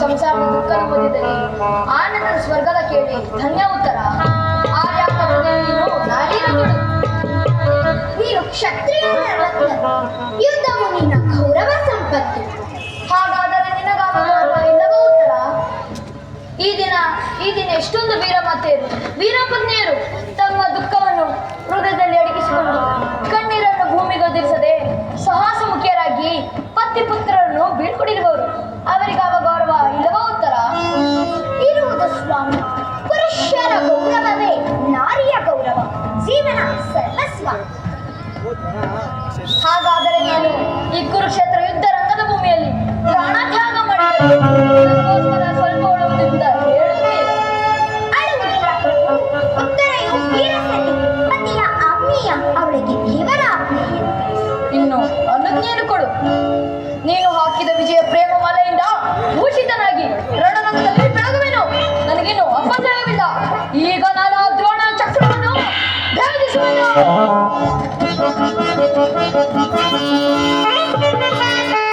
ಸಂಸಾರದ ದುಃಖ ಮಧ್ಯದಲ್ಲಿ ಆನಂದ ಸ್ವರ್ಗದ ಕೇಳಿ, ಧನ್ಯ ಉತ್ತರ. ನೀನು ಕ್ಷತ್ರಿಯ ಯುದ್ಧವು ನಿನ್ನ ಗೌರವ ಸಂಪತ್ತು. ಹಾಗಾದರೆ ನಿನಗಾವ ಉತ್ತರ? ಈ ದಿನ ಈ ದಿನ ಎಷ್ಟೊಂದು ವೀರಮಾತೆಯರು ವೀರಪತ್ನಿಯರು ತಮ್ಮ ಪುರುಷರ ಗೌರವವೇ, ನಾರಿಯ ಗೌರವ, ಜೀವನ ಸರ್ವಸ್ವ. ಹಾಗಾದರೆ ನಾನು ಈ ಕುರುಕ್ಷೇತ್ರ ಯುದ್ಧ ರಂಗದ ಭೂಮಿಯಲ್ಲಿ ಪ್ರಾಣತ್ಯಾಗ ಮಾಡಿದ ಸ್ವಲ್ಪ ಅವಳಿಗೆ ದೇವರ ಇನ್ನು ಅನುಜ್ಞೆಯನ್ನು ಕೊಡು. ನೀನು ಹಾಕಿದ ವಿಜಯ ಪ್ರೇಮ ಮಾಲೆಯಿಂದ ಭೂಷಿತನಾಗಿ Thank you.